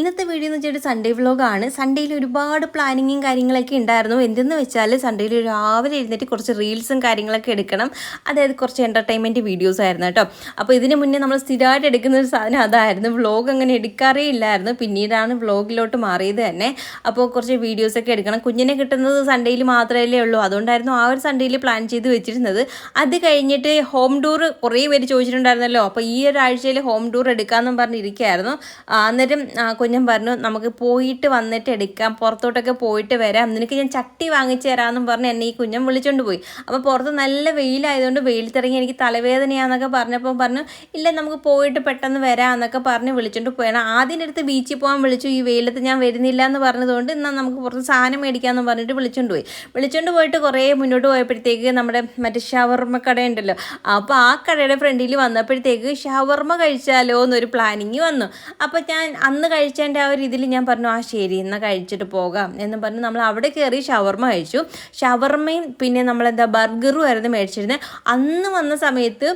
ഇന്നത്തെ വീഡിയോ എന്ന് വെച്ചാൽ സൺഡേ വ്ലോഗാണ് സൺഡേയിൽ ഒരുപാട് പ്ലാനിങ്ങും കാര്യങ്ങളൊക്കെ ഉണ്ടായിരുന്നു എന്തെന്ന് വെച്ചാൽ സൺഡേയിൽ രാവിലെ എഴുന്നേറ്റ് കുറച്ച് റീൽസും കാര്യങ്ങളൊക്കെ എടുക്കണം. അതായത് കുറച്ച് എന്റർടൈൻമെന്റ് വീഡിയോസ് ആയിരുന്നു കേട്ടോ. അപ്പോൾ ഇതിന് മുന്നേ നമ്മൾ സ്ഥിരമായിട്ട് എടുക്കുന്ന ഒരു സാധനം അതായിരുന്നു. വ്ലോഗ് അങ്ങനെ എടുക്കാറേ ഇല്ലായിരുന്നു. പിന്നീടാണ് വ്ലോഗിലോട്ട് മാറിയത് തന്നെ. അപ്പോൾ കുറച്ച് വീഡിയോസൊക്കെ എടുക്കണം. കുഞ്ഞിനെ കിട്ടുന്നത് സൺഡേയിൽ മാത്രമല്ലേ ഉള്ളൂ. അതുകൊണ്ടായിരുന്നു ആ ഒരു സൺഡേയിൽ പ്ലാൻ ചെയ്ത് വെച്ചിരുന്നത്. അത് കഴിഞ്ഞിട്ട് ഹോം ടൂർ കുറേ പേര് ചോദിച്ചിട്ടുണ്ടായിരുന്നല്ലോ. അപ്പോൾ ഈ ഒരാഴ്ചയിൽ ഹോം ടൂർ എടുക്കാമെന്നും പറഞ്ഞിരിക്കുകയായിരുന്നു അന്നേരം കുഞ്ഞൻ പറഞ്ഞു നമുക്ക് പോയിട്ട് വന്നിട്ട് എടുക്കാം പുറത്തോട്ടൊക്കെ പോയിട്ട് വരാം. നിനക്ക് ഞാൻ ചട്ടി വാങ്ങിച്ചു തരാമെന്നും പറഞ്ഞ് എന്നെ ഈ കുഞ്ഞൻ വിളിച്ചോണ്ട് പോയി. അപ്പോൾ പുറത്ത് നല്ല വെയിലായതുകൊണ്ട് വെയിലത്തിറങ്ങി എനിക്ക് തലവേദനയാന്നൊക്കെ പറഞ്ഞപ്പോൾ പറഞ്ഞു ഇല്ല നമുക്ക് പോയിട്ട് പെട്ടെന്ന് വരാം എന്നൊക്കെ പറഞ്ഞ് വിളിച്ചോണ്ട് പോയാണ്. ആദ്യം അടുത്ത് ബീച്ചിൽ പോകാൻ വിളിച്ചു ഈ വെയിലത്ത് ഞാൻ വരുന്നില്ല എന്ന് പറഞ്ഞതുകൊണ്ട് എന്നാൽ നമുക്ക് പുറത്ത് സാധനം മേടിക്കാമെന്ന് പറഞ്ഞിട്ട് വിളിച്ചോണ്ട് പോയി. വിളിച്ചോണ്ട് പോയിട്ട് കുറേ മുന്നോട്ട് പോയപ്പോഴത്തേക്ക് നമ്മുടെ മറ്റേ ഷവർമ്മ കട ഉണ്ടല്ലോ അപ്പോൾ ആ കടയുടെ ഫ്രണ്ടിൽ വന്നപ്പോഴത്തേക്ക് ഷവർമ്മ കഴിച്ചാലോ എന്നൊരു പ്ലാനിങ് വന്നു. അപ്പോൾ ഞാൻ അന്ന് കഴിച്ചതിന്റെ ആ ഒരു ഇതിൽ ഞാൻ പറഞ്ഞു ആ ശരി എന്നാൽ കഴിച്ചിട്ട് പോകാം എന്ന് പറഞ്ഞ് നമ്മൾ അവിടെ കയറി ഷവർമ കഴിച്ചു. ഷവർമ്മയും പിന്നെ നമ്മളെന്താ ബർഗറും ആയിരുന്നു മേടിച്ചിരുന്നത്. അന്ന് വന്ന സമയത്ത്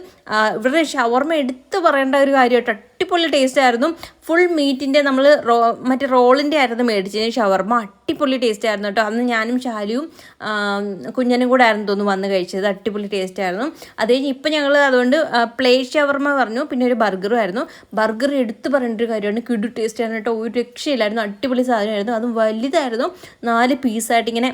ഇവിടെ ഷവർമ്മ എടുത്തു പറയേണ്ട ഒരു കാര്യം കേട്ടോ അടിപൊളി ടേസ്റ്റ് ആയിരുന്നു. ഫുൾ മീറ്റിന്റെ നമ്മൾ റോ മറ്റേ റോളിന്റെ ആയിരുന്നു മേടിച്ചത്. ഷവർമ്മ അടിപൊളി ടേസ്റ്റ് ആയിരുന്നു കേട്ടോ. അന്ന് ഞാനും ഷാലിയും കുഞ്ഞനും കൂടെ ആയിരുന്നു തോന്നുന്നു വന്ന് കഴിച്ചത്. അടിപൊളി ടേസ്റ്റ് ആയിരുന്നു. അത് കഴിഞ്ഞ് ഇപ്പം ഞങ്ങൾ അതുകൊണ്ട് പ്ലേറ്റ് ഷവർമ്മ പറഞ്ഞു. പിന്നെ ഒരു ബർഗറും ആയിരുന്നു. ബർഗർ എടുത്ത് പറഞ്ഞിട്ടൊരു കാര്യമാണ്. കിടു ടേസ്റ്റ് ആയിരുന്നു കേട്ടോ. ഒരു രക്ഷയില്ലായിരുന്നു. അടിപൊളി സാധനമായിരുന്നു. അതും വലുതായിരുന്നു. നാല് പീസായിട്ട് ഇങ്ങനെ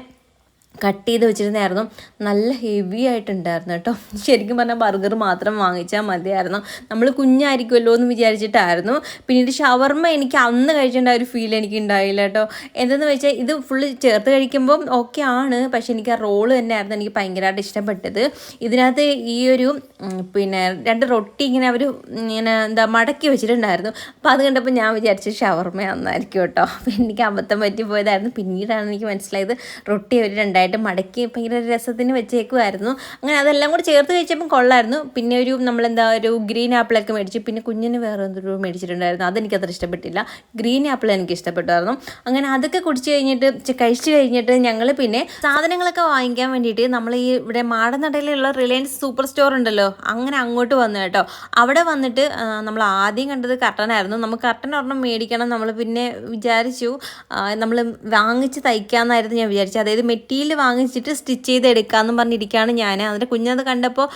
കട്ട് ചെയ്ത് വെച്ചിരുന്നായിരുന്നു നല്ല ഹെവി ആയിട്ടുണ്ടായിരുന്നു കേട്ടോ. ശരിക്കും പറഞ്ഞാൽ ബർഗർ മാത്രം വാങ്ങിച്ചാൽ മതിയായിരുന്നു. നമ്മൾ കുഞ്ഞായിരിക്കുമല്ലോ എന്ന് വിചാരിച്ചിട്ടായിരുന്നു. പിന്നീട് ഷവർമ്മ എനിക്ക് അന്ന് കഴിച്ചേണ്ട ഒരു ഫീൽ എനിക്ക് ഉണ്ടായില്ല കേട്ടോ. എന്തെന്ന് വെച്ചാൽ ഇത് ഫുള്ള് ചേർത്ത് കഴിക്കുമ്പോൾ ഓക്കെ ആണ്. പക്ഷെ എനിക്ക് ആ റോൾ തന്നെയായിരുന്നു എനിക്ക് ഭയങ്കരമായിട്ട് ഇഷ്ടപ്പെട്ടത്. ഇതിനകത്ത് ഈ ഒരു പിന്നെ രണ്ട് റൊട്ടി ഇങ്ങനെ അവർ ഇങ്ങനെ എന്താ മടക്കി വെച്ചിട്ടുണ്ടായിരുന്നു. അപ്പോൾ അത് കണ്ടപ്പോൾ ഞാൻ വിചാരിച്ചു ഷവർമ്മ ആയിരിക്കും കേട്ടോ. അപ്പോൾ എനിക്ക് അബദ്ധം പറ്റി പോയതായിരുന്നു പിന്നീടാണ് എനിക്ക് മനസ്സിലായത് റൊട്ടി അവർ രണ്ടായിട്ട് മടക്കി ഭയങ്കര രസത്തിന് വെച്ചേക്കുമായിരുന്നു അങ്ങനെ അതെല്ലാം കൂടി ചേർത്ത് കഴിച്ചപ്പോൾ കൊള്ളായിരുന്നു. പിന്നെ ഒരു നമ്മളെന്താ ഒരു ഗ്രീൻ ആപ്പിളൊക്കെ മേടിച്ചു പിന്നെ കുഞ്ഞിന് വേറെ എന്തൊരു മേടിച്ചിട്ടുണ്ടായിരുന്നു. അതെനിക്ക് അത്ര ഇഷ്ടപ്പെട്ടില്ല. ഗ്രീൻ ആപ്പിൾ എനിക്ക് ഇഷ്ടപ്പെട്ടായിരുന്നു അങ്ങനെ അതൊക്കെ കുടിച്ച് കഴിഞ്ഞിട്ട് കഴിച്ചു കഴിഞ്ഞിട്ട് ഞങ്ങൾ പിന്നെ സാധനങ്ങളൊക്കെ വാങ്ങിക്കാൻ വേണ്ടിയിട്ട് നമ്മൾ ഈ ഇവിടെ മാടനടയിലുള്ള റിലയൻസ് സൂപ്പർ സ്റ്റോർ ഉണ്ടല്ലോ അങ്ങനെ അങ്ങോട്ട് വന്നു കേട്ടോ. അവിടെ വന്നിട്ട് നമ്മൾ ആദ്യം കണ്ടത് കർട്ടനായിരുന്നു. നമുക്ക് കർട്ടൻ ഒരെണ്ണം മേടിക്കണം നമ്മൾ പിന്നെ വിചാരിച്ചു. നമ്മൾ വാങ്ങിച്ച് തയ്ക്കാമെന്നായിരുന്നു ഞാൻ വിചാരിച്ചത്. അതായത് മെറ്റീരിയൽ വാങ്ങിച്ചിട്ട് സ്റ്റിച്ച് ചെയ്ത് എടുക്കാമെന്ന് പറഞ്ഞിരിക്കുകയാണ് ഞാൻ അതിന്റെ കുഞ്ഞത് കണ്ടപ്പോൾ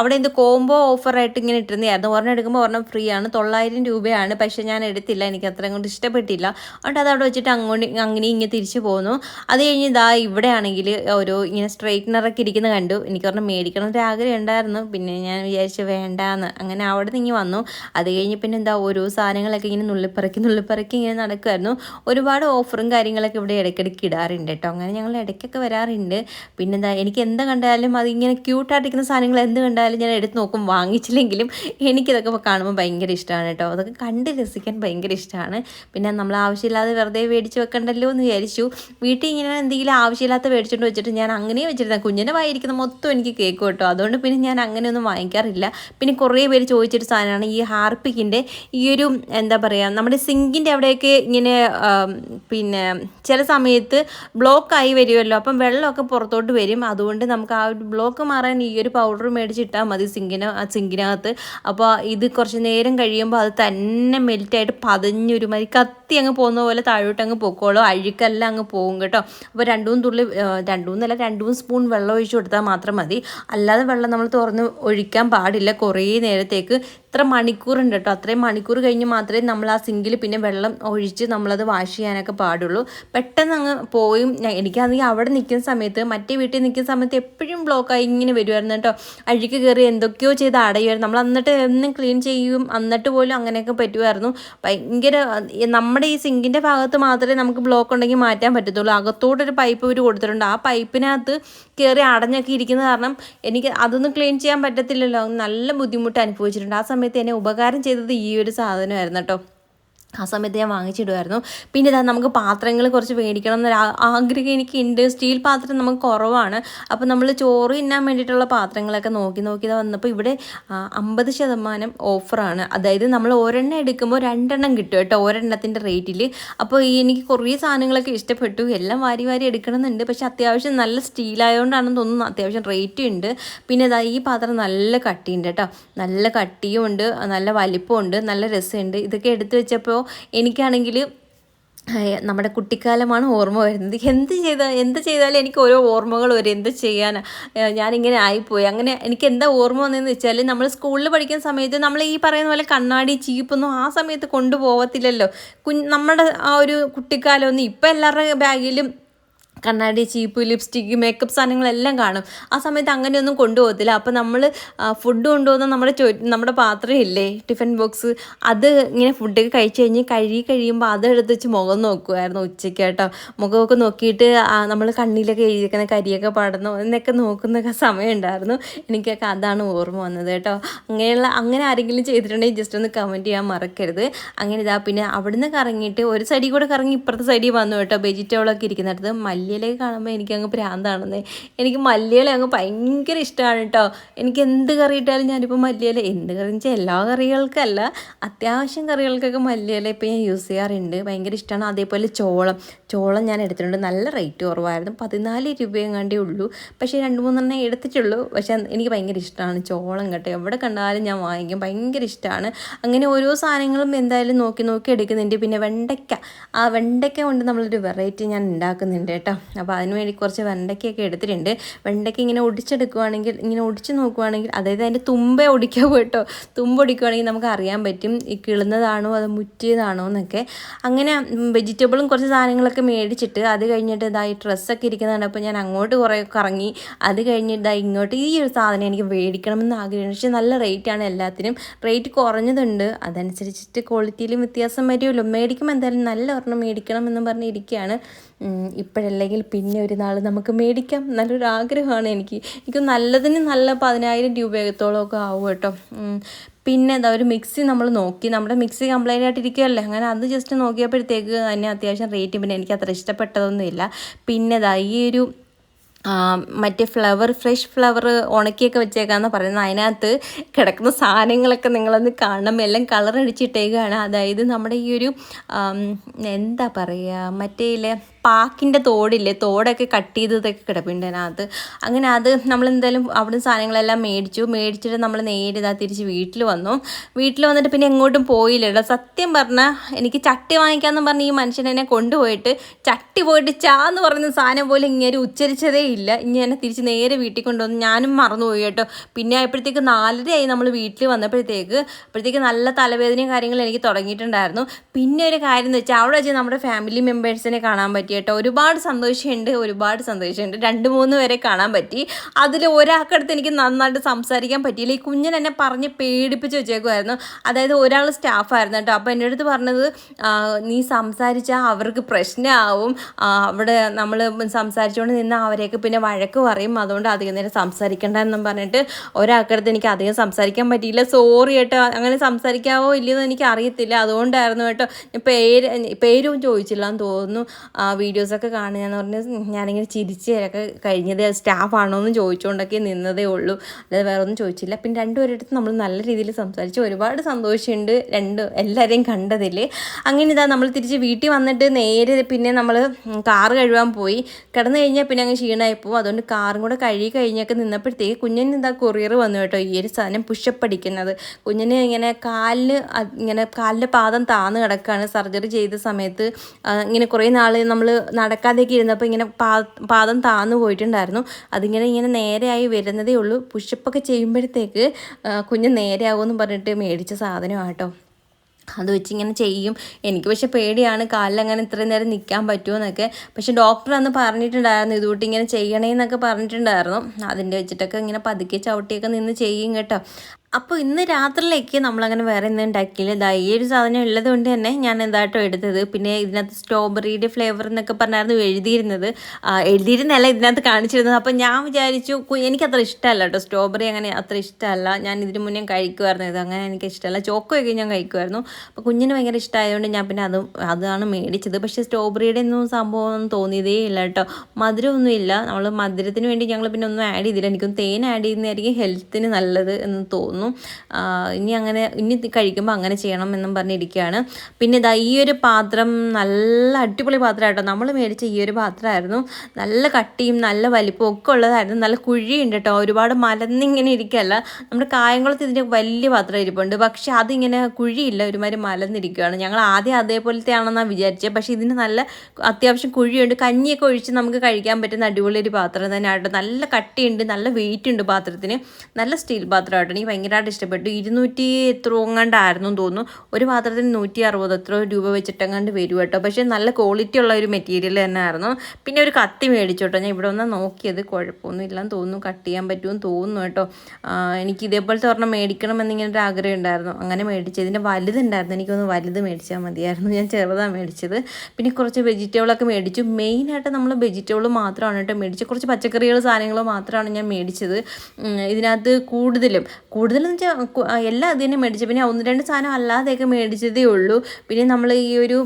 അവിടെ എന്ത് കോംബോ ഓഫറായിട്ട് ഇങ്ങനെ ഇട്ടിരുന്നതായിരുന്നു. ഒരെണ്ണം എടുക്കുമ്പോൾ ഒരെണ്ണം ഫ്രീ ആണ്. തൊള്ളായിരം രൂപയാണ്. പക്ഷേ ഞാൻ എടുത്തില്ല. എനിക്ക് അത്രയും കൊണ്ട് ഇഷ്ടപ്പെട്ടില്ല. അതുകൊണ്ട് അത് അവിടെ വെച്ചിട്ട് അങ്ങോട്ട് അങ്ങനെ ഇങ്ങനെ തിരിച്ചു പോന്നു. അത് കഴിഞ്ഞ് ഇതാ ഇവിടെ ആണെങ്കിൽ ഓരോ ഇങ്ങനെ സ്ട്രെയിറ്റ്നറൊക്കെ ഇരിക്കുന്ന കണ്ടു. എനിക്ക് ഒരെണ്ണം മേടിക്കണം ഒരു ആഗ്രഹം ഉണ്ടായിരുന്നു. പിന്നെ ഞാൻ വിചാരിച്ചു വേണ്ടാന്ന്. അങ്ങനെ അവിടെ നിന്ന് വന്നു. അത് കഴിഞ്ഞ് പിന്നെ എന്താ ഓരോ സാധനങ്ങളൊക്കെ ഇങ്ങനെ നുള്ളിപ്പറക്കി നുള്ളിപ്പറക്കി ഇങ്ങനെ നടക്കുമായിരുന്നു ഒരുപാട് ഓഫറും കാര്യങ്ങളൊക്കെ ഇവിടെ ഇടയ്ക്കിടയ്ക്ക് ഇടാറുണ്ട് കേട്ടോ. അങ്ങനെ ഞങ്ങൾ ഇടയ്ക്കൊക്കെ വരാറുണ്ട്. പിന്നെന്താ എനിക്ക് എന്ത് കണ്ടാലും അതിങ്ങനെ ക്യൂട്ടായിട്ടിരിക്കുന്ന സാധനങ്ങൾ എന്ത് കണ്ടാലും ഞാൻ എടുത്ത് നോക്കും. വാങ്ങിച്ചില്ലെങ്കിലും എനിക്കിതൊക്കെ കാണുമ്പോൾ ഭയങ്കര ഇഷ്ടമാണ് കേട്ടോ. അതൊക്കെ കണ്ട് രസിക്കാൻ ഭയങ്കര ഇഷ്ടമാണ് പിന്നെ നമ്മൾ ആവശ്യമില്ലാതെ വെറുതെ മേടിച്ച് വെക്കണ്ടല്ലോ എന്ന് വിചാരിച്ചു. വീട്ടിൽ ഇങ്ങനെ എന്തെങ്കിലും ആവശ്യമില്ലാത്ത മേടിച്ചുകൊണ്ട് വെച്ചിട്ട് ഞാൻ അങ്ങനെയും വെച്ചിരുന്ന. കുഞ്ഞിന്റെ വായിരിക്കുന്ന മൊത്തം എനിക്ക് കേക്ക് കേട്ടോ. അതുകൊണ്ട് പിന്നെ ഞാൻ അങ്ങനെയൊന്നും വാങ്ങിക്കാറില്ല. പിന്നെ കുറേ പേര് ചോദിച്ചൊരു സാധനമാണ് ഈ ഹാർപ്പിക്കിന്റെ ഈ ഒരു എന്താ പറയുക നമ്മുടെ സിങ്കിന്റെ അവിടെയൊക്കെ ഇങ്ങനെ പിന്നെ ചില സമയത്ത് ബ്ലോക്കായി വരുമല്ലോ. അപ്പം വെള്ളമൊക്കെ പുറത്തോട്ട് വരും. അതുകൊണ്ട് നമുക്ക് ആ ഒരു ബ്ലോക്ക് മാറാൻ ഈ ഒരു പൗഡർ മേടിച്ചിട്ടാൽ മതി സിങ്കിന് സിങ്കിനകത്ത് അപ്പോൾ ഇത് കുറച്ച് നേരം കഴിയുമ്പോൾ അത് തന്നെ മെൽറ്റായിട്ട് പതഞ്ഞൊരു മതി കത്തി അങ്ങ് പോകുന്ന പോലെ താഴോട്ട് അങ്ങ് പൊക്കോളും. അഴുക്കെല്ലാം അങ്ങ് പോകും കേട്ടോ. അപ്പോൾ രണ്ടു മൂന്ന് തുള്ളി രണ്ടു മൂന്നല്ല രണ്ടു മൂന്ന് സ്പൂൺ വെള്ളം ഒഴിച്ച് കൊടുത്താൽ മാത്രം മതി. അല്ലാതെ വെള്ളം നമ്മൾ തുറന്ന് ഒഴിക്കാൻ പാടില്ല. കുറേ നേരത്തേക്ക് ഇത്ര മണിക്കൂറുണ്ട് കേട്ടോ. അത്രയും മണിക്കൂർ കഴിഞ്ഞ് മാത്രമേ നമ്മൾ ആ സിങ്കിൽ പിന്നെ വെള്ളം ഒഴിച്ച് നമ്മളത് വാഷ് ചെയ്യാനൊക്കെ പാടുള്ളൂ. പെട്ടെന്ന് അങ്ങ് പോയും. എനിക്കാണെങ്കിൽ അവിടെ നിൽക്കുന്ന സമയത്ത് മറ്റേ വീട്ടിൽ നിൽക്കുന്ന സമയത്ത് എപ്പോഴും ബ്ലോക്കായി ഇങ്ങനെ വരുമായിരുന്നു കേട്ടോ. അഴുക്ക് കയറി എന്തൊക്കെയോ ചെയ്ത് അടയുമായിരുന്നു നമ്മൾ എന്നിട്ട് എന്നും ക്ലീൻ ചെയ്യും. എന്നിട്ട് പോലും അങ്ങനെയൊക്കെ പറ്റുമായിരുന്നു ഭയങ്കര നമ്മുടെ ഈ സിങ്കിന്റെ ഭാഗത്ത് മാത്രമേ നമുക്ക് ബ്ലോക്ക് ഉണ്ടെങ്കിൽ മാറ്റാൻ പറ്റത്തുള്ളൂ. അകത്തോട്ടൊരു പൈപ്പ് ഇവർ കൊടുത്തിട്ടുണ്ട്. ആ പൈപ്പിനകത്ത് കയറി അടഞ്ഞൊക്കെ ഇരിക്കുന്ന കാരണം എനിക്ക് അതൊന്നും ക്ലീൻ ചെയ്യാൻ പറ്റത്തില്ലല്ലോ. നല്ല ബുദ്ധിമുട്ട് അനുഭവിച്ചിട്ടുണ്ട്. ആ സമയത്ത് എന്നെ ഉപകാരം ചെയ്തത് ഈ ഒരു സാധനമായിരുന്നു കേട്ടോ. ആ സമയത്ത് ഞാൻ വാങ്ങിച്ചിടുമായിരുന്നു പിന്നെ ഇതാ നമുക്ക് പാത്രങ്ങൾ കുറച്ച് മേടിക്കണം എന്നൊരു ആഗ്രഹം എനിക്കുണ്ട്. സ്റ്റീൽ പാത്രം നമുക്ക് കുറവാണ്. അപ്പോൾ നമ്മൾ ചോറ് തിന്നാൻ വേണ്ടിയിട്ടുള്ള പാത്രങ്ങളൊക്കെ നോക്കി നോക്കി വന്നപ്പോൾ ഇവിടെ അമ്പത് ശതമാനം ഓഫറാണ്. അതായത് നമ്മൾ ഒരെണ്ണം എടുക്കുമ്പോൾ രണ്ടെണ്ണം കിട്ടും കേട്ടോ ഒരെണ്ണത്തിന്റെ റേറ്റിൽ അപ്പോൾ എനിക്ക് കുറേ സാധനങ്ങളൊക്കെ ഇഷ്ടപ്പെട്ടു. എല്ലാം വാരി വാരി എടുക്കണമെന്നുണ്ട്. പക്ഷെ അത്യാവശ്യം നല്ല സ്റ്റീലായതുകൊണ്ടാണെന്ന് തോന്നുന്നു. അത്യാവശ്യം റേറ്റും ഉണ്ട്. പിന്നെ ഇതാ ഈ പാത്രം നല്ല കട്ടിയുണ്ട് കേട്ടോ. നല്ല കട്ടിയും ഉണ്ട് നല്ല വലിപ്പമുണ്ട് നല്ല രസമുണ്ട്. ഇതൊക്കെ എടുത്തു വെച്ചപ്പോൾ എനിക്കാണെങ്കിൽ നമ്മുടെ കുട്ടിക്കാലമാണ് ഓർമ്മ വരുന്നത്. എന്ത് ചെയ്താൽ എന്ത് ചെയ്താലും എനിക്ക് ഓരോ ഓർമ്മകൾ വരും. എന്ത് ചെയ്യാനാണ് ഞാനിങ്ങനെ ആയിപ്പോയി. അങ്ങനെ എനിക്ക് എന്താ ഓർമ്മ വന്നതെന്ന് വെച്ചാൽ നമ്മൾ സ്കൂളിൽ പഠിക്കുന്ന സമയത്ത് നമ്മൾ ഈ പറയുന്ന പോലെ കണ്ണാടി ചീപ്പൊന്നും ആ സമയത്ത് കൊണ്ടുപോകത്തില്ലല്ലോ കുഞ്ഞ് നമ്മുടെ ആ ഒരു കുട്ടിക്കാലമൊന്നും ഇപ്പം എല്ലാവരുടെ ബാഗിലും കണ്ണാടി ചീപ്പ് ലിപ്സ്റ്റിക്ക് മേക്കപ്പ് സാധനങ്ങളെല്ലാം കാണും. ആ സമയത്ത് അങ്ങനെയൊന്നും കൊണ്ടുപോകത്തില്ല. അപ്പോൾ നമ്മൾ ഫുഡ് കൊണ്ടുപോകുന്ന നമ്മുടെ ചോ നമ്മുടെ പാത്രം ഇല്ലേ? Tiffin box. അത് ഇങ്ങനെ ഫുഡൊക്കെ കഴിച്ച് കഴിഞ്ഞ് കഴുകി കഴിയുമ്പോൾ അതെടുത്ത് വെച്ച് മുഖം നോക്കുമായിരുന്നു ഉച്ചയ്ക്ക് കേട്ടോ മുഖമൊക്കെ നോക്കിയിട്ട് നമ്മൾ കണ്ണിലൊക്കെ എഴുതിയിരിക്കുന്ന കരിയൊക്കെ പാടുന്നു എന്നൊക്കെ നോക്കുന്നൊക്കെ സമയമുണ്ടായിരുന്നു എനിക്കൊക്കെ അതാണ് ഓർമ്മ വന്നത് കേട്ടോ. അങ്ങനെയുള്ള അങ്ങനെ ആരെങ്കിലും ചെയ്തിട്ടുണ്ടെങ്കിൽ ജസ്റ്റ് ഒന്ന് കമന്റ് ചെയ്യാൻ മറക്കരുത്. അങ്ങനെ ഇതാ പിന്നെ അവിടുന്ന് കറങ്ങിയിട്ട് ഒരു സൈഡിൽ കൂടെ കറങ്ങി ഇപ്പുറത്തെ സൈഡിൽ വന്നു കേട്ടോ. വെജിറ്റബിളൊക്കെ ഇരിക്കുന്നിടത്ത് മല്ലിയിലേക്ക് കാണുമ്പോൾ എനിക്ക് അങ്ങ് ഭ്രാന്താണെന്ന്. എനിക്ക് മല്ലിയില അങ്ങ് ഭയങ്കര ഇഷ്ടമാണ് കേട്ടോ എനിക്ക് എന്ത് കറി ഇട്ടാലും ഞാനിപ്പോൾ മല്ലിയില എന്ത് കറി വെച്ചാൽ എല്ലാ കറികൾക്കല്ല അത്യാവശ്യം കറികൾക്കൊക്കെ മല്ലിയില ഇപ്പോൾ ഞാൻ യൂസ് ചെയ്യാറുണ്ട്. ഭയങ്കര ഇഷ്ടമാണ് അതേപോലെ ചോളം. ചോളം ഞാൻ എടുത്തിട്ടുണ്ട്. നല്ല റേറ്റ് കുറവായിരുന്നു. പതിനാല് രൂപയും കണ്ടേ ഉള്ളൂ. പക്ഷേ രണ്ട് മൂന്നെണ്ണം എടുത്തിട്ടുള്ളൂ. പക്ഷേ എനിക്ക് ഭയങ്കര ഇഷ്ടമാണ് ചോളം കേട്ടോ. എവിടെ കണ്ടാലും ഞാൻ വാങ്ങിക്കും. ഭയങ്കര ഇഷ്ടമാണ്. അങ്ങനെ ഓരോ സാധനങ്ങളും എന്തായാലും നോക്കി നോക്കി എടുക്കുന്നുണ്ട്. പിന്നെ വെണ്ടയ്ക്ക. ആ വെണ്ടയ്ക്ക കൊണ്ട് നമ്മളൊരു വെറൈറ്റി ഞാൻ ഉണ്ടാക്കുന്നുണ്ട് കേട്ടോ. അപ്പോൾ അതിന് വേണ്ടി കുറച്ച് വെണ്ടയ്ക്കൊക്കെ എടുത്തിട്ടുണ്ട്. വെണ്ടയ്ക്ക ഇങ്ങനെ ഒടിച്ചെടുക്കുവാണെങ്കിൽ ഇങ്ങനെ ഒടിച്ച് നോക്കുവാണെങ്കിൽ അതായത് അതിന്റെ തുമ്പേ ഒടിക്കാൻ കേട്ടോ. തുമ്പ് ഒടിക്കുവാണെങ്കിൽ നമുക്ക് അറിയാൻ പറ്റും. ഈ കിളുന്നതാണോ അത് മുറ്റിയതാണോ എന്നൊക്കെ. അങ്ങനെ വെജിറ്റബിളും കുറച്ച് സാധനങ്ങളൊക്കെ മേടിച്ചിട്ട് അത് കഴിഞ്ഞിട്ട് ഇതായി ഡ്രസ്സൊക്കെ ഇരിക്കുന്നതാണ് അപ്പോൾ ഞാൻ അങ്ങോട്ട് കുറേ കറങ്ങി. അത് കഴിഞ്ഞിട്ട് ഇതാ ഇങ്ങോട്ട് ഈ ഒരു സാധനം എനിക്ക് മേടിക്കണമെന്ന് ആഗ്രഹിച്ചു നല്ല റേറ്റാണ് എല്ലാത്തിനും. റേറ്റ് കുറഞ്ഞതുണ്ട്. അതനുസരിച്ചിട്ട് ക്വാളിറ്റിയിലും വ്യത്യാസം വരുമല്ലോ. മേടിക്കുമ്പോൾ എന്തായാലും നല്ല ഒരെണ്ണം മേടിക്കണം എന്ന് പറഞ്ഞിരിക്കുകയാണ് ഇപ്പോഴല്ലെങ്കിൽ പിന്നെ ഒരു നാൾ നമുക്ക് മേടിക്കാം. നല്ലൊരു ആഗ്രഹമാണ് എനിക്ക്. എനിക്ക് നല്ലതിന് നല്ല പതിനായിരം രൂപയത്തോളമൊക്കെ ആവും കേട്ടോ. പിന്നെ എന്താ ഒരു മിക്സി നമ്മൾ നോക്കി. നമ്മുടെ മിക്സി കംപ്ലൈന്റ് ആയിട്ട് ഇരിക്കുകയല്ലേ അങ്ങനെ അത് ജസ്റ്റ് നോക്കിയപ്പോഴത്തേക്ക് തന്നെ അത്യാവശ്യം റേറ്റ് പിന്നെ എനിക്ക് അത്ര ഇഷ്ടപ്പെട്ടതൊന്നുമില്ല. പിന്നെ ഇതാ ഈ ഒരു മറ്റേ ഫ്ലവർ ഫ്രഷ് ഫ്ലവർ ഉണക്കിയൊക്കെ വെച്ചേക്കാന്ന് പറയുന്നത് അതിനകത്ത് കിടക്കുന്ന സാധനങ്ങളൊക്കെ നിങ്ങളൊന്ന് കാണണം. എല്ലാം കളർ അടിച്ചിട്ടേക്കാണ്. അതായത് നമ്മുടെ ഈ ഒരു എന്താ പറയുക മറ്റേ പാക്കിന്റെ തോടില്ലേ തോടൊക്കെ കട്ട് ചെയ്തതൊക്കെ കിടപ്പുണ്ട് അതിനകത്ത് അങ്ങനെ അത് നമ്മൾ എന്തായാലും അവിടെ സാധനങ്ങളെല്ലാം മേടിച്ചു. മേടിച്ചിട്ട് നമ്മൾ നേരെ ഇതാ തിരിച്ച് വീട്ടിൽ വന്നു. വീട്ടിൽ വന്നിട്ട് പിന്നെ എങ്ങോട്ടും പോയില്ല കേട്ടോ സത്യം പറഞ്ഞാൽ എനിക്ക് ചട്ടി വാങ്ങിക്കാമെന്ന് പറഞ്ഞ് ഈ മനുഷ്യൻ എന്നെ കൊണ്ടുപോയിട്ട് ചട്ടി പോയിട്ട് ചാ എന്ന് പറയുന്ന സാധനം പോലും ഇങ്ങനെ ഉച്ചരിച്ചതേ ഇല്ല. ഇനി എന്നെ തിരിച്ച് നേരെ വീട്ടിൽ കൊണ്ടുവന്നു ഞാനും മറന്നുപോയി കേട്ടോ. പിന്നെ ആയപ്പോഴത്തേക്ക് നാലരയായി നമ്മൾ വീട്ടിൽ വന്നപ്പോഴത്തേക്ക്. അപ്പോഴത്തേക്ക് നല്ല തലവേദനയും കാര്യങ്ങളും എനിക്ക് തുടങ്ങിയിട്ടുണ്ടായിരുന്നു. പിന്നെ ഒരു കാര്യം എന്ന് വെച്ചാൽ അവിടെ വെച്ച് നമ്മുടെ ഫാമിലി മെമ്പേഴ്സിനെ കാണാൻ പറ്റി. കേട്ടോ. ഒരുപാട് സന്തോഷമുണ്ട് ഒരുപാട് സന്തോഷമുണ്ട്. രണ്ട് മൂന്ന് പേരെ കാണാൻ പറ്റി. അതിൽ ഒരാൾക്കടുത്ത് എനിക്ക് നന്നായിട്ട് സംസാരിക്കാൻ പറ്റിയില്ല. ഈ കുഞ്ഞൻ എന്നെ പറഞ്ഞ് പേടിപ്പിച്ച് വെച്ചേക്കുമായിരുന്നു അതായത് ഒരാൾ സ്റ്റാഫായിരുന്നു കേട്ടോ. അപ്പോൾ എന്റെ അടുത്ത് പറഞ്ഞത് നീ സംസാരിച്ചാൽ അവർക്ക് പ്രശ്നമാവും. അവിടെ നമ്മൾ സംസാരിച്ചുകൊണ്ട് നിന്ന് അവരെയൊക്കെ പിന്നെ വഴക്ക് പറയും. അതുകൊണ്ട് അധികം നേരം സംസാരിക്കണ്ട എന്നും പറഞ്ഞിട്ട് ഒരാൾക്കടുത്ത് എനിക്ക് അധികം സംസാരിക്കാൻ പറ്റിയില്ല. സോറി കേട്ടോ അങ്ങനെ സംസാരിക്കാവോ ഇല്ലയോ എന്ന് എനിക്ക് അറിയത്തില്ല അതുകൊണ്ടായിരുന്നു കേട്ടോ. പേര് പേരും ചോദിച്ചില്ല എന്ന് തോന്നുന്നു വീഡിയോസൊക്കെ കാണുകയെന്ന് പറഞ്ഞ് ഞാനിങ്ങനെ ചിരിച്ചൊക്കെ കഴിഞ്ഞത് സ്റ്റാഫാണോ എന്ന് ചോദിച്ചുകൊണ്ടൊക്കെ നിന്നതേ ഉള്ളൂ. അല്ലാതെ വേറെ ഒന്നും ചോദിച്ചില്ല. പിന്നെ രണ്ടുപേരെടുത്ത് നമ്മൾ നല്ല രീതിയിൽ സംസാരിച്ച് ഒരുപാട് സന്തോഷമുണ്ട്. രണ്ട് എല്ലാവരെയും കണ്ടതിൽ അങ്ങനെ ഇതാ നമ്മൾ തിരിച്ച് വീട്ടിൽ വന്നിട്ട് നേരെ പിന്നെ നമ്മൾ കാർ കഴുകാൻ പോയി. കിടന്നു കഴിഞ്ഞാൽ പിന്നെ അങ്ങ് ക്ഷീണമായി പോകും അതുകൊണ്ട് കാറും കൂടെ കഴുകി കഴിഞ്ഞൊക്കെ നിന്നപ്പോഴത്തേക്ക് കുഞ്ഞിന് ഇതാ കൊറിയർ വന്നു കേട്ടോ ഈ ഒരു സാധനം പുഷപ്പ് അടിക്കുന്നത്. കുഞ്ഞിന് ഇങ്ങനെ കാലിന് ഇങ്ങനെ കാലിന്റെ പാദം താന്ന് കിടക്കുകയാണ് സർജറി ചെയ്ത സമയത്ത്. ഇങ്ങനെ കുറേ നാൾ നമ്മൾ നടക്കാതെയൊക്കെ ഇരുന്നപ്പോൾ ഇങ്ങനെ പാദം താന്നു പോയിട്ടുണ്ടായിരുന്നു. അതിങ്ങനെ ഇങ്ങനെ നേരെയായി വരുന്നതേ ഉള്ളൂ. പുഷപ്പൊക്കെ ചെയ്യുമ്പോഴത്തേക്ക് കുഞ്ഞ് നേരെയാകുമെന്ന് പറഞ്ഞിട്ട് മേടിച്ച സാധനമാട്ടോ അത് വെച്ച് ഇങ്ങനെ ചെയ്യും. എനിക്ക് പക്ഷെ പേടിയാണ്. കാലിൽ അങ്ങനെ ഇത്രയും നേരം നിൽക്കാൻ എന്നൊക്കെ പക്ഷെ ഡോക്ടർ അന്ന് പറഞ്ഞിട്ടുണ്ടായിരുന്നു ഇതുകൂട്ടി ഇങ്ങനെ ചെയ്യണേന്നൊക്കെ പറഞ്ഞിട്ടുണ്ടായിരുന്നു. അതിന്റെ വെച്ചിട്ടൊക്കെ ഇങ്ങനെ പതുക്കെ ചവിട്ടിയൊക്കെ നിന്ന് ചെയ്യും കേട്ടോ. അപ്പോൾ ഇന്ന് രാത്രിയിലേക്ക് നമ്മളങ്ങനെ വേറെ ഒന്നും ഉണ്ടാക്കിയില്ല. ഇതാ ഈ ഒരു സാധനം ഉള്ളത് കൊണ്ട് തന്നെ ഞാൻ എന്തായിട്ടോ എടുത്തത്? പിന്നെ ഇതിനകത്ത് സ്ട്രോബെറിയുടെ ഫ്ലേവർ എന്നൊക്കെ പറഞ്ഞായിരുന്നു എഴുതിയിരുന്നത്. എഴുതിയിരുന്നല്ല ഇതിനകത്ത് കാണിച്ചിരുന്നത്. അപ്പോൾ ഞാൻ വിചാരിച്ചു എനിക്ക് എനിക്കത്ര ഇഷ്ടമല്ല കേട്ടോ സ്ട്രോബെറി അങ്ങനെ അത്ര ഇഷ്ടമല്ല. ഞാൻ ഇതിന് മുന്നേ കഴിക്കുമായിരുന്നു ഇത് അങ്ങനെ എനിക്ക് ഇഷ്ടമല്ല. ചോക്കോയൊക്കെ ഞാൻ കഴിക്കുമായിരുന്നു അപ്പോൾ കുഞ്ഞിന് ഭയങ്കര ഇഷ്ടമായതുകൊണ്ട് ഞാൻ പിന്നെ അത് അതാണ് മേടിച്ചത്. പക്ഷേ സ്ട്രോബെറിയുടെ ഒന്നും സംഭവം ഒന്നും തോന്നിയതേ ഇല്ല കേട്ടോ മധുരമൊന്നും ഇല്ല. നമ്മൾ മധുരത്തിന് വേണ്ടി ഞങ്ങൾ പിന്നെ ഒന്നും ആഡ് ചെയ്തില്ല. എനിക്കൊന്ന് തേൻ ആഡ് ചെയ്യുന്നതായിരിക്കും ഹെൽത്തിന് നല്ലത് എന്ന് തോന്നുന്നു. തോന്നുന്നു. ഇനി അങ്ങനെ ഇനി കഴിക്കുമ്പോൾ അങ്ങനെ ചെയ്യണം എന്നും പറഞ്ഞിരിക്കുകയാണ് പിന്നെ ഇതാ ഈ ഒരു പാത്രം നല്ല അടിപൊളി പാത്രമായിട്ടോ. നമ്മൾ മേടിച്ച ഈ ഒരു പാത്രമായിരുന്നു. നല്ല കട്ടിയും നല്ല വലിപ്പവും ഒക്കെ ഉള്ളതായിരുന്നു. നല്ല കുഴിയുണ്ട് കേട്ടോ. ഒരുപാട് മലന്നിങ്ങനെ ഇരിക്കുകയല്ല. നമ്മുടെ കായംകുളത്ത് ഇതിന്റെ വലിയ പാത്രം ഇരിപ്പുണ്ട്. പക്ഷേ അതിങ്ങനെ കുഴിയില്ല. ഒരുമാതിരി മലന്നിരിക്കുകയാണ്. ഞങ്ങൾ ആദ്യം അതേപോലത്തെ ആണെന്നാണ് വിചാരിച്ചത് പക്ഷേ ഇതിന് നല്ല അത്യാവശ്യം കുഴിയുണ്ട്. കഞ്ഞിയൊക്കെ ഒഴിച്ച് നമുക്ക് കഴിക്കാൻ പറ്റുന്ന അടിപൊളി ഒരു പാത്രം തന്നെയാട്ടോ. നല്ല കട്ടിയുണ്ട്. നല്ല വെയിറ്റ് ഉണ്ട് പാത്രത്തിന്. നല്ല സ്റ്റീൽ പാത്രമായിട്ട്. എനിക്ക് ഭയങ്കരമായിട്ട് ഇഷ്ടപ്പെട്ടു. ഇരുന്നൂറ്റി എത്ര എങ്ങാണ്ടായിരുന്നു എന്ന് തോന്നുന്നു. ഒരു പാത്രത്തിന് നൂറ്റി അറുപത് എത്ര രൂപ വെച്ചിട്ടെങ്ങാണ്ട് വരും കേട്ടോ. പക്ഷേ നല്ല ക്വാളിറ്റി ഉള്ള ഒരു മെറ്റീരിയൽ തന്നെ ആയിരുന്നു പിന്നെ ഒരു കത്തി മേടിച്ചു കേട്ടോ. ഞാൻ ഇവിടെ ഒന്ന് നോക്കിയത്. കുഴപ്പമൊന്നും ഇല്ലെന്ന് തോന്നുന്നു. കട്ട് ചെയ്യാൻ പറ്റുമെന്ന് തോന്നുന്നു കേട്ടോ. എനിക്ക് ഇതേപോലത്തെ ഒരെണ്ണം മേടിക്കണം എന്നിങ്ങനെ ഒരു ആഗ്രഹം ഉണ്ടായിരുന്നു. അങ്ങനെ മേടിച്ചു. ഇതിന്റെ വലുതുണ്ടായിരുന്നു എനിക്കൊന്ന് വലുത് മേടിച്ചാൽ മതിയായിരുന്നു. ഞാൻ ചെറുതാണ് മേടിച്ചത്. പിന്നെ കുറച്ച് വെജിറ്റബിളൊക്കെ മേടിച്ചു. മെയിനായിട്ട് നമ്മൾ വെജിറ്റബിൾ മാത്രമാണ് കേട്ടോ മേടിച്ചത്. കുറച്ച് പച്ചക്കറികൾ സാധനങ്ങൾ മാത്രമാണ് ഞാൻ മേടിച്ചത്. ഇതിനകത്ത് കൂടുതലും കൂടുതലെന്ന് വെച്ചാൽ എല്ലാം അത് തന്നെ മേടിച്ചു. പിന്നെ ഒന്ന് രണ്ട് സാധനം അല്ലാതെയൊക്കെ മേടിച്ചതേ ഉള്ളൂ. പിന്നെ നമ്മൾ ഈ ഒരു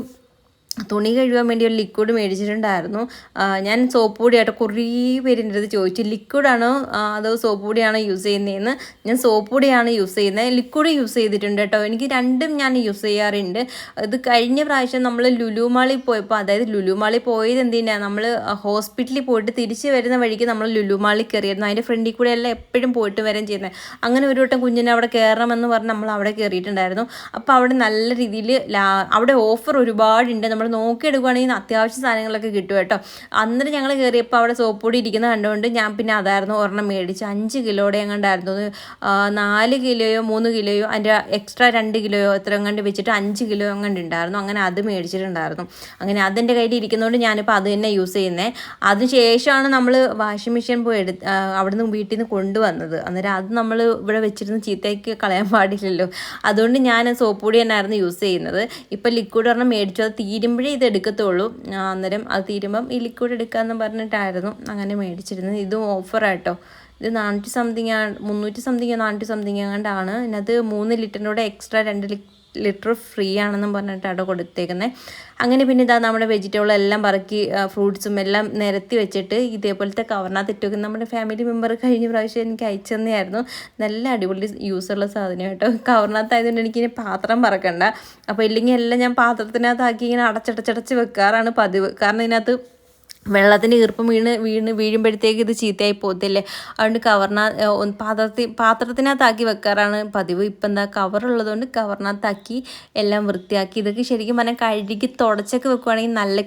തുണി കഴുകാൻ വേണ്ടി ഒരു ലിക്വിഡ് മേടിച്ചിട്ടുണ്ടായിരുന്നു. ഞാൻ സോപ്പ് പൊടിയായിട്ട് കുറേ പേരിന്റെ അടുത്ത് ചോദിച്ചു ലിക്വിഡാണോ അതോ സോപ്പ് പൊടിയാണോ യൂസ് ചെയ്യുന്നതെന്ന് ഞാൻ സോപ്പ് പൊടിയാണ് യൂസ് ചെയ്യുന്നത് ലിക്വിഡ് യൂസ് ചെയ്തിട്ടുണ്ട് കേട്ടോ. എനിക്ക് രണ്ടും ഞാൻ യൂസ് ചെയ്യാറുണ്ട്. ഇത് കഴിഞ്ഞ പ്രാവശ്യം നമ്മൾ ലുലുമാളിൽ പോയപ്പോൾ അതായത് ലുലുമാളിൽ പോയത് എന്തിനാണ് നമ്മൾ ഹോസ്പിറ്റലിൽ പോയിട്ട് തിരിച്ച് വരുന്ന വഴിക്ക് നമ്മൾ ലുലുമാളിൽ കയറിയിരുന്നു. അതിന്റെ ഫ്രണ്ടിൽ കൂടെ എല്ലാം എപ്പോഴും പോയിട്ട് വരാൻ ചെയ്യുന്നത് അങ്ങനെ ഒരു വട്ടം കുഞ്ഞിനെ അവിടെ കയറണമെന്ന് പറഞ്ഞ് നമ്മൾ അവിടെ കയറിയിട്ടുണ്ടായിരുന്നു അപ്പോൾ അവിടെ നല്ല രീതിയിൽ അവിടെ ഓഫർ ഒരുപാടുണ്ട്. നമ്മൾ നോക്കിയെടുക്കുകയാണെങ്കിൽ അത്യാവശ്യ സാധനങ്ങളൊക്കെ കിട്ടും കേട്ടോ. അന്നേരം ഞങ്ങൾ കയറിയപ്പോൾ അവിടെ സോപ്പ് പൊടി ഇരിക്കുന്ന കണ്ടുകൊണ്ട് ഞാൻ പിന്നെ അതായിരുന്നു ഒരെണ്ണം മേടിച്ച് അഞ്ച് കിലോയുടെ എങ്ങാണ്ടായിരുന്നു നാല് കിലോയോ മൂന്ന് കിലോയോ അതിന്റെ എക്സ്ട്രാ രണ്ട് കിലോയോ എത്ര എങ്ങാണ്ട് വെച്ചിട്ട് അഞ്ച് കിലോ എങ്ങാണ്ട് ഉണ്ടായിരുന്നു. അങ്ങനെ അത് മേടിച്ചിട്ടുണ്ടായിരുന്നു. അങ്ങനെ അതെന്റെ കയ്യിൽ ഇരിക്കുന്നതുകൊണ്ട് ഞാനിപ്പോൾ അത് തന്നെ യൂസ് ചെയ്യുന്നത് അതിനുശേഷമാണ് നമ്മൾ വാഷിംഗ് മെഷീൻ പോയി എടുത്ത് അവിടുന്ന് വീട്ടിൽ നിന്ന് കൊണ്ടുവന്നത്. അന്നേരം അത് നമ്മൾ ഇവിടെ വെച്ചിരുന്ന് ചീത്തയ്ക്ക് കളയാൻ പാടില്ലല്ലോ. അതുകൊണ്ട് ഞാൻ സോപ്പ് പൊടി തന്നെയായിരുന്നു യൂസ് ചെയ്യുന്നത്. ഇപ്പോൾ ലിക്വിഡ് ഒരെണ്ണം മേടിച്ചു. അത് തീരുമ്പോഴേ ഇത് എടുക്കത്തുള്ളൂ അന്നേരം അത് തീരുമ്പം ഈ ലിക്വിഡ് എടുക്കാമെന്ന് പറഞ്ഞിട്ടായിരുന്നു അങ്ങനെ മേടിച്ചിരുന്നത്. ഇതും ഓഫറായിട്ടോ ഇത് നാനൂറ്റി സംതിങ് ആണ് മുന്നൂറ്റി സംതിങ് നാനൂറ്റി സംതിങ് എങ്ങാണ്ടാണ്. ഇതിനകത്ത് മൂന്ന് ലിറ്ററിന്റെ കൂടെ എക്സ്ട്രാ രണ്ട് ലിറ്റർ ഫ്രീ ആണെന്നും പറഞ്ഞിട്ടാണ് കൊടുത്തേക്കുന്നത് അങ്ങനെ പിന്നെ ഇതാ നമ്മുടെ വെജിറ്റബിൾ എല്ലാം പറക്കി ഫ്രൂട്ട്സും എല്ലാം നിരത്തി വെച്ചിട്ട് ഇതേപോലത്തെ കവറിനകത്ത് ഇട്ട് വെക്കും നമ്മുടെ ഫാമിലി മെമ്പർ കഴിഞ്ഞ പ്രാവശ്യം എനിക്ക് അയച്ചു തന്നെയായിരുന്നു. നല്ല അടിപൊളി യൂസുള്ള സാധനം കേട്ടോ. കവറിനകത്ത് ആയതുകൊണ്ട് എനിക്കിനി പാത്രം പറക്കണ്ട. അപ്പോൾ ഇല്ലെങ്കിൽ എല്ലാം ഞാൻ പാത്രത്തിനകത്താക്കി ഇങ്ങനെ അടച്ചടച്ചടച്ച് വെക്കാറാണ് പതിവ്. കാരണം ഇതിനകത്ത് വെള്ളത്തിന്റെ ഈർപ്പം വീണ് വീണ് വീഴുമ്പോഴത്തേക്ക് ഇത് ചീത്തയായി പോകത്തില്ലേ? അതുകൊണ്ട് കവറിന പാത്രത്തിൽ പാത്രത്തിനകത്താക്കി വെക്കാറാണ് പതിവ്. ഇപ്പം എന്താ കവറുള്ളതുകൊണ്ട് കവറിനകത്താക്കി എല്ലാം വൃത്തിയാക്കി. ഇതൊക്കെ ശരിക്കും പറഞ്ഞാൽ കഴുകി തുടച്ചൊക്കെ വെക്കുവാണെങ്കിൽ നല്ല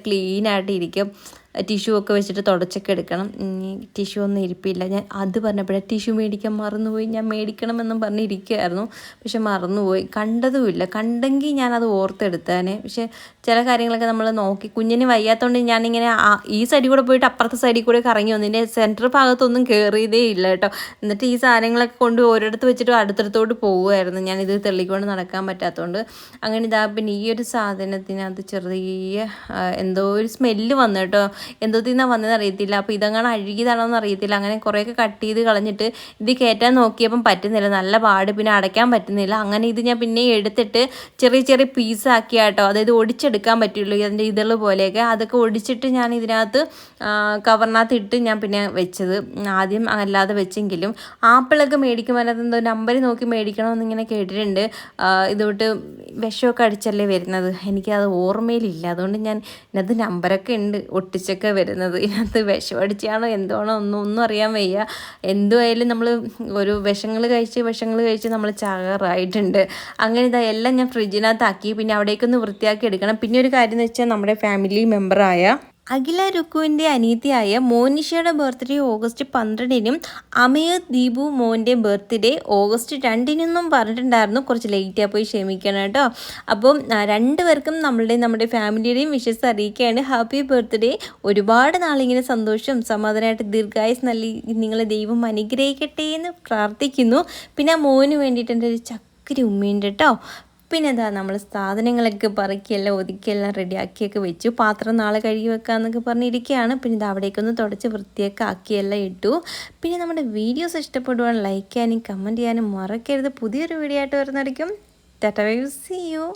ഇരിക്കും ടിഷ്യൂ ഒക്കെ വെച്ചിട്ട് തുടച്ചൊക്കെ എടുക്കണം. ടിഷ്യൂ ഒന്നും ഇരിപ്പില്ല. ഞാൻ അത് പറഞ്ഞപ്പോഴേ ടിഷ്യൂ മേടിക്കാൻ മറന്നുപോയി. ഞാൻ മേടിക്കണമെന്നും പറഞ്ഞിരിക്കുകയായിരുന്നു പക്ഷെ മറന്നുപോയി. കണ്ടതുമില്ല. കണ്ടെങ്കിൽ ഞാനത് ഓർത്തെടുത്തേനെ. പക്ഷെ ചില കാര്യങ്ങളൊക്കെ നമ്മൾ നോക്കി. കുഞ്ഞിന് വയ്യാത്തതുകൊണ്ട് ഞാനിങ്ങനെ ഈ സൈഡിൽ കൂടെ പോയിട്ട് അപ്പുറത്തെ സൈഡിൽ കൂടെ കറങ്ങി വന്നു. ഇതിന്റെ സെന്റർ ഭാഗത്തൊന്നും കയറിയതേ ഇല്ല കേട്ടോ. എന്നിട്ട് ഈ സാധനങ്ങളൊക്കെ കൊണ്ട് ഒരിടത്ത് വെച്ചിട്ട് അടുത്തടുത്തോട്ട് പോകുമായിരുന്നു ഞാനിത് തെള്ളിക്കൊണ്ട് നടക്കാൻ പറ്റാത്തതുകൊണ്ട് അങ്ങനെ ഇതാ പിന്നെ ഈ ഒരു സാധനത്തിനകത്ത് ചെറിയ എന്തോ ഒരു സ്മെല്ല് വന്നു കേട്ടോ. എന്തോ തിന്നാ വന്നതെന്ന് അറിയത്തില്ല അപ്പോൾ ഇതങ്ങനെ അഴുകിയതാണോ അറിയത്തില്ല. അങ്ങനെ കുറേയൊക്കെ കട്ട് ചെയ്ത് കളഞ്ഞിട്ട് ഇത് കയറ്റാൻ നോക്കിയപ്പം പറ്റുന്നില്ല. നല്ല പാട് പിന്നെ അടയ്ക്കാൻ പറ്റുന്നില്ല. അങ്ങനെ ഇത് ഞാൻ പിന്നെ എടുത്തിട്ട് ചെറിയ ചെറിയ പീസാക്കി കേട്ടോ അതായത് ഒടിച്ചെടുക്കാൻ പറ്റുള്ളൂ അതിന്റെ ഇതൾ പോലെയൊക്കെ. അതൊക്കെ ഒടിച്ചിട്ട് ഞാൻ ഇതിനകത്ത് കവറിനകത്ത് ഇട്ട് ഞാൻ പിന്നെ വെച്ചത്. ആദ്യം അല്ലാതെ വെച്ചെങ്കിലും. ആപ്പിളൊക്കെ മേടിക്കുമ്പോൾ അതിനകത്ത് എന്തോ നമ്പർ നോക്കി മേടിക്കണമെന്ന് ഇങ്ങനെ കേട്ടിട്ടുണ്ട് ഇതോട്ട് വിഷമൊക്കെ അടിച്ചല്ലേ വരുന്നത്. എനിക്കത് ഓർമ്മയിലില്ല. അതുകൊണ്ട് ഞാൻ ഇതിനകത്ത് നമ്പറൊക്കെ ഉണ്ട്. ഒട്ടിച്ചൊക്കെ വരുന്നത്. ഇതിനകത്ത് വിഷം അടിച്ചാണോ എന്തോണോ ഒന്നും ഒന്നും അറിയാൻ വയ്യ. എന്തുമായാലും നമ്മൾ ഒരു വിഷങ്ങൾ കഴിച്ച് വിഷങ്ങൾ കഴിച്ച് നമ്മൾ ചാകാറായിട്ടുണ്ട്. അങ്ങനെ ഇതാ എല്ലാം ഞാൻ ഫ്രിഡ്ജിനകത്താക്കി. പിന്നെ അവിടേക്കൊന്ന് വൃത്തിയാക്കി എടുക്കണം. പിന്നെ ഒരു കാര്യം എന്ന് വെച്ചാൽ നമ്മുടെ ഫാമിലി മെമ്പറായ അഖില രുക്കുവിന്റെ അനീതിയായ മോനിഷയുടെ ബർത്ത്ഡേ ഓഗസ്റ്റ് പന്ത്രണ്ടിനും അമയ ദീപു മോന്റെ ബർത്ത്ഡേ ഓഗസ്റ്റ് രണ്ടിനെന്നും പറഞ്ഞിട്ടുണ്ടായിരുന്നു. കുറച്ച് ലേറ്റായി പോയി ക്ഷമിക്കണം കേട്ടോ. അപ്പം രണ്ടുപേർക്കും നമ്മളുടെ നമ്മുടെ ഫാമിലിയുടെയും വിഷസ് അറിയിക്കുകയാണ്. ഹാപ്പി ബർത്ത്ഡേ ഒരുപാട് നാളിങ്ങനെ സന്തോഷം സമാധാനമായിട്ട് ദീർഘായുസ് നൽകി നിങ്ങളെ ദൈവം അനുഗ്രഹിക്കട്ടെ എന്ന് പ്രാർത്ഥിക്കുന്നു. പിന്നെ മോന് വേണ്ടിയിട്ട് എന്റെ ഒരു ചക്കരി ഉമ്മയുണ്ട് കേട്ടോ. പിന്നെ എന്താ നമ്മൾ സാധനങ്ങളൊക്കെ പറക്കിയെല്ലാം ഒതുക്കിയെല്ലാം റെഡിയാക്കിയൊക്കെ വെച്ചു. പാത്രം നാളെ കഴുകി വെക്കാമെന്നൊക്കെ പറഞ്ഞിരിക്കുകയാണ് പിന്നെ ഇത് അവിടേക്കൊന്ന് തുടച്ച് വൃത്തിയൊക്കെ ആക്കിയെല്ലാം ഇട്ടു. പിന്നെ നമ്മുടെ വീഡിയോസ് ഇഷ്ടപ്പെടുവാൻ ലൈക്ക് ചെയ്യാനും കമന്റ് ചെയ്യാനും മറക്കരുത്. പുതിയൊരു വീഡിയോ ആയിട്ട് വരുന്നതായിരിക്കും. Tata Y C U